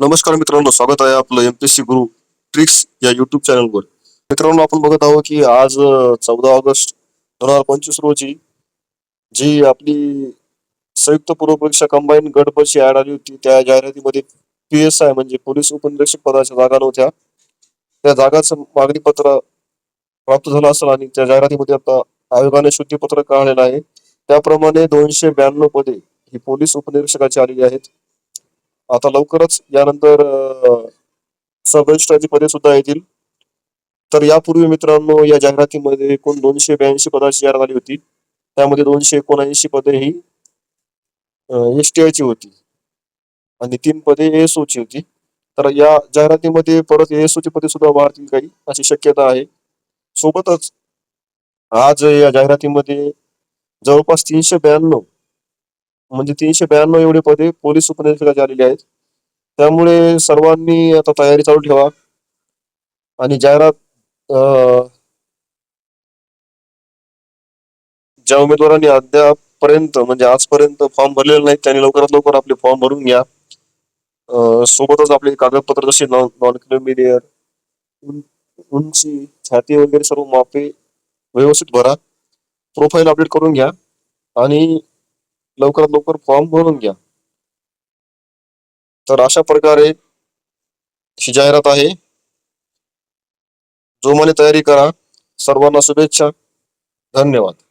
नमस्कार मित्रांनो स्वागत आहे आपलं एमपीएससी गुरु ट्रिक्स या युट्यूब चॅनलवर मित्रांनो आपण बघत आहोत की आज चौदा ऑगस्ट दोन हजार पंचवीस रोजी जी आपली संयुक्त पूर्व परीक्षा कंबाईन गटपची ऍड आली होती त्या जाहिरातीमध्ये पी एस आय म्हणजे पोलीस उपनिरीक्षक पदाच्या जागा नव्हत्या. त्या जागाचं मागणी पत्र प्राप्त झालं असेल आणि त्या जाहिरातीमध्ये आता आयोगाने शुद्धीपत्र काढलेलं आहे. त्याप्रमाणे दोनशे ब्याण्णव पदे ही पोलीस उपनिरीक्षकाची आलेली आहेत. आता लवकरच यानंतर सब रजिस्ट्रारची पदे सुद्धा येतील. तर यापूर्वी मित्रांनो या जाहिरातीमध्ये एकूण दोनशे ब्याऐंशी पदाची जाहिरात आली होती. त्यामध्ये दोनशे एकोणऐंशी पदे ही एस टी आयची होती. आणि तीन पदे एएसओ ची होती. तर या जाहिरातीमध्ये परत एएसओ ची पदे सुद्धा वाढतील काही अशी शक्यता आहे. सोबतच आज या जाहिरातीमध्ये जवळपास तीनशे ब्याण्णव म्हणजे तीनशे ब्याण्णव एवढे पदे पोलीस उपनिरीक्षकाचे आलेले आहेत. त्यामुळे सर्वांनी आता तयारी चालू ठेवा. आणि जाहिरात ज्या उमेदवारांनी अद्यापर्यंत म्हणजे आजपर्यंत फॉर्म भरलेले नाहीत त्यांनी लवकरात लवकर आपले फॉर्म भरून घ्या. सोबतच आपले कागदपत्र जसे नॉन क्रिमिलियर उंची छाती वगैरे सर्व मापे व्यवस्थित भरा. प्रोफाईल अपडेट करून घ्या. आणि लवकरात लवकर फॉर्म भरून घ्या. तर अशा प्रकारे ही जाहिरात आहे. जोमाने तयारी करा. सर्वांना शुभेच्छा. धन्यवाद.